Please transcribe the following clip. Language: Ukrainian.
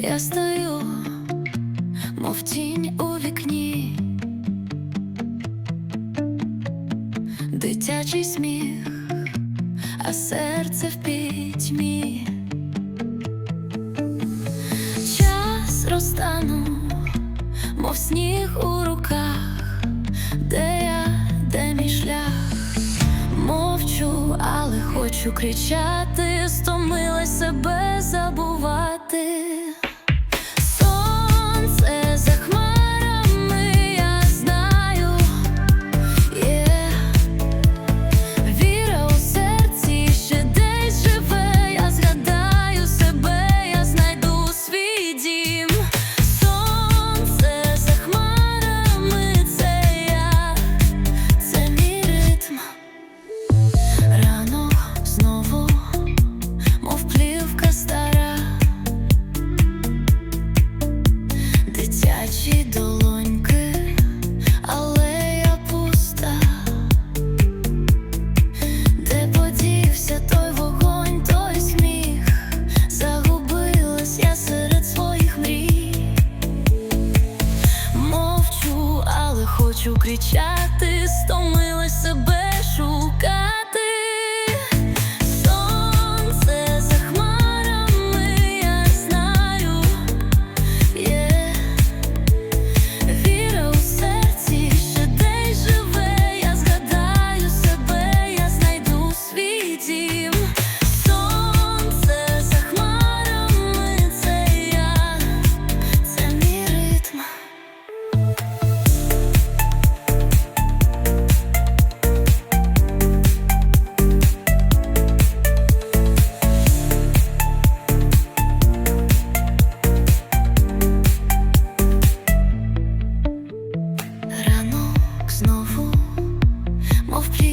Я стою, мов тінь у вікні, дитячий сміх, а серце в пітьмі. Час розтану, мов сніг у руках, де я, де мій шлях. Мовчу, але хочу кричати, стомилась себе забувати. Долоньки, алея пуста, де подівся той вогонь, той сміх, загубилась я серед своїх мрій. Мовчу, але хочу кричати, стомилась of